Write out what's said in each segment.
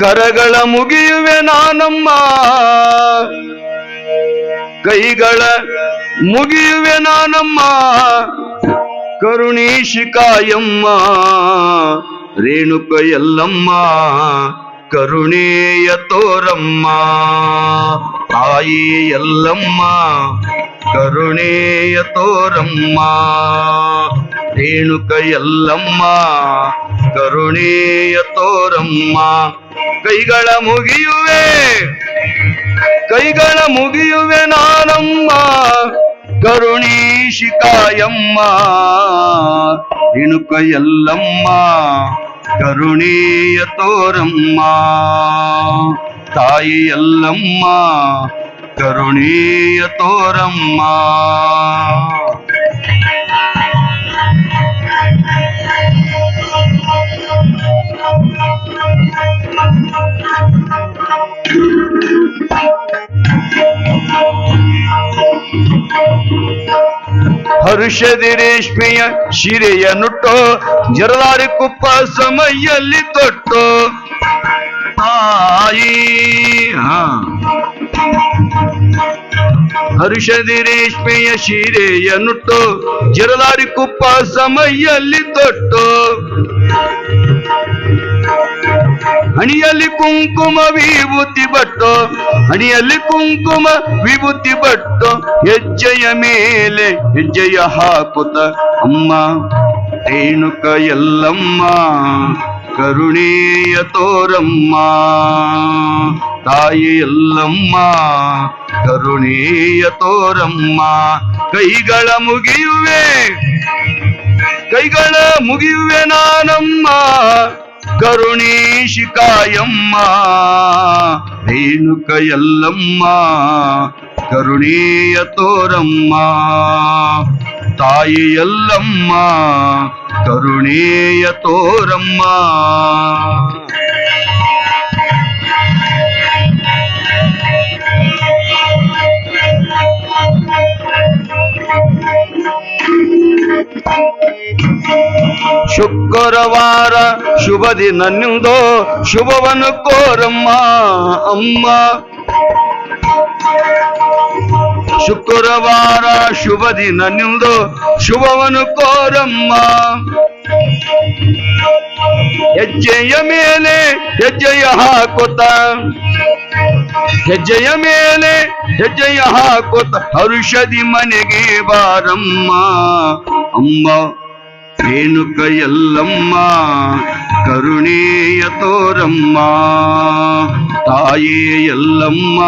ಕರಗಳ ಮುಗಿಯುವೆ ನಾನಮ್ಮ. ಕೈಗಳ ಮುಗಿಯುವೆ ನಾನಮ್ಮ. ಕರುಣೀಶಿಕಾಯಮ್ಮ ರೇಣುಕ ಎಲ್ಲಮ್ಮ ಕರುಣೇಯ ತೋರಮ್ಮ, ತಾಯಿ ಎಲ್ಲಮ್ಮ ಕರುಣೇಯ ತೋರಮ್ಮ, ರೇಣುಕ ಎಲ್ಲಮ್ಮ ಕರುಣೇಯ ತೋರಮ್ಮ. ಕೈಗಳ ಮುಗಿಯುವೆ. ಕೈಗಳ ಮುಗಿಯುವೆ ನಾನಮ್ಮ. ಕರುಣೀಶಿಕಾಯಮ್ಮ ಇಣುಕ ಎಲ್ಲಮ್ಮ. ಕರುಣೀಯ ತೋರಮ್ಮ. ತಾಯಿ ಎಲ್ಲಮ್ಮ. ಕರುಣೀಯ ತೋರಮ್ಮ. ಹರುಷದಿ ರೇಷ್ಮೆಯ ಶಿರೆಯ ನುಟ್ಟೋ ಜರಲಾರಿ ಕುಪ್ಪ ಸಮಯಲ್ಲಿ ತೊಟ್ಟು. ತಾಯಿ ಹರುಷದಿ ಶಿರೆಯ ನುಟ್ಟು ಜರಲಾರಿ ಕುಪ್ಪ ಸಮಯಲ್ಲಿ ತೊಟ್ಟು. ಹಣಿಯಲ್ಲಿ ಕುಂಕುಮ ವಿಭೂತಿ ಬಟ್ಟು, ಹಣಿಯಲ್ಲಿ ಕುಂಕುಮ ವಿಭೂತಿ ಬಟ್ಟು, ಹೆಜ್ಜೆಯ ಮೇಲೆ ಹೆಜ್ಜೆಯ ಹಾಕುತ್ತ, ಅಮ್ಮ, ರೇಣುಕ ಎಲ್ಲಮ್ಮ, ಕರುಣೀಯ ತೋರಮ್ಮ, ತಾಯಿ ಎಲ್ಲಮ್ಮ, ಕರುಣೀಯ ತೋರಮ್ಮ, ಕೈಗಳ ಮುಗಿಯುವೆ ಕೈಗಳ ಮುಗಿಯುವೆ ನಾನಮ್ಮ ಕರುಣೀಶಿಕಾಯಮ್ಮ ರೇಣುಕ ಎಲ್ಲಮ್ಮ ಕರುಣೀಯ ತೋರಮ್ಮ ತಾಯಿ ಎಲ್ಲಮ್ಮ ಕರುಣೇಯ ತೋರಮ್ಮ. ಶುಕ್ರವಾರ ಶುಭ ದಿನ ನಿಂದು ಶುಭವನ್ನು ಕೋರಮ್ಮ ಅಮ್ಮ. ಶುಕ್ರವಾರ ಶುಭ ದಿನ ನಿಂದು ಶುಭವನ್ನು ಕೋರಮ್ಮ. ಹೆಜ್ಜೆಯ ಮೇಲೆ ಹೆಜ್ಜೆಯ ಹಾಕೋತ. ಹೆಜ್ಜೆಯ ಮೇಲೆ ಹೆಜ್ಜೆಯ ಹಾಕೋತ. ಹರುಷದಿ ಮನೆಗೆ ಬಾರಮ್ಮ. ಅಮ್ಮ ರೇಣುಕ ಎಲ್ಲಮ್ಮ ಕರುಣೇಯ ತೋರಮ್ಮ ತಾಯಿ ಎಲ್ಲಮ್ಮ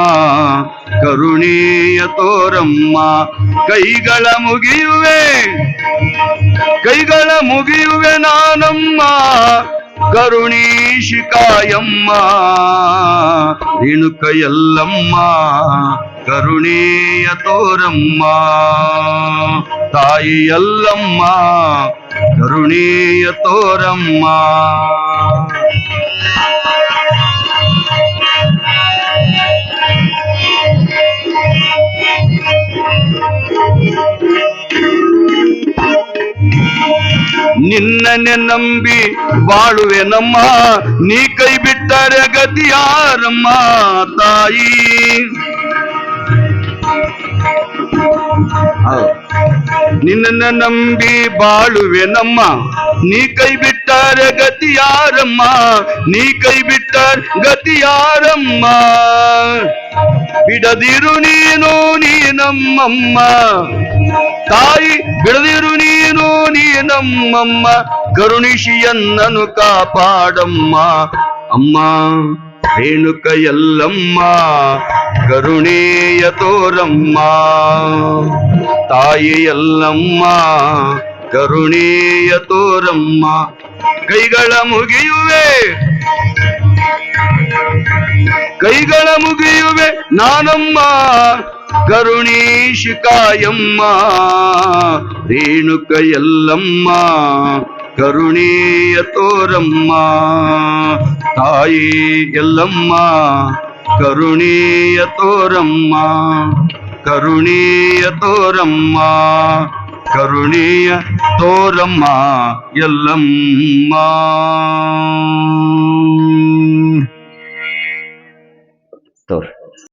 ಕರುಣೇಯ ತೋರಮ್ಮ. ಕೈಗಳ ಮುಗಿಯುವೆ ಕೈಗಳ ಮುಗಿಯುವೆ ನಾನಮ್ಮ ಕರುಣೀಶಿಕಾಯಮ್ಮ ರೇಣುಕ ಎಲ್ಲಮ್ಮ ಕರುಣೇಯ ತೋರಮ್ಮ ತಾಯಿ ಎಲ್ಲಮ್ಮ ಕರುಣೇಯ ತೋರಮ್ಮ ನಿನ್ನನೆ ನಂಬಿ ಬಾಳುವೆ ನಮ್ಮ ನೀ ಕೈ ಬಿಟ್ಟರೆ ಗತಿಯಾರಮ್ಮ ತಾಯಿ ನಿನ್ನ ನಂಬಿ ಬಾಳುವೆ ನಮ್ಮ. ನೀ ಕೈ ಬಿಟ್ಟರೆ ಗತಿಯಾರಮ್ಮ. ನೀ ಕೈ ಬಿಟ್ಟರೆ ಗತಿಯಾರಮ್ಮ. ಬಿಡದಿರು ನೀನು ನೀ ನಮ್ಮಮ್ಮ ತಾಯಿ, ಬಿಡದಿರು ನೀನು ನೀ ನಮ್ಮಮ್ಮ ಕರುಣಿಶಿಯನ್ನನು ಕಾಪಾಡಮ್ಮ. ಅಮ್ಮ. ರೇಣುಕ ಎಲ್ಲಮ್ಮ ಕರುಣೇಯ ತೋರಮ್ಮ. ತಾಯಿ ಎಲ್ಲಮ್ಮ ಕರುಣೇಯ ತೋರಮ್ಮ. ಕೈಗಳ ಮುಗಿಯುವೆ ಕೈಗಳ ಮುಗಿಯುವೆ ನಾನಮ್ಮ. ಕರುಣೀಶಿಕಾಯಮ್ಮ ರೇಣುಕ ಎಲ್ಲಮ್ಮ ಕರುಣೇಯ ತೋರಮ್ಮ ತಾಯಿ ಎಲ್ಲಮ್ಮ ಕರುಣೀಯ ತೋರಮ್ಮ ಕರುಣೀಯ ತೋರಮ್ಮ ಕರುಣೀಯ ತೋರಮ್ಮ ಎಲ್ಲಮ್ಮ. ತೋರಿ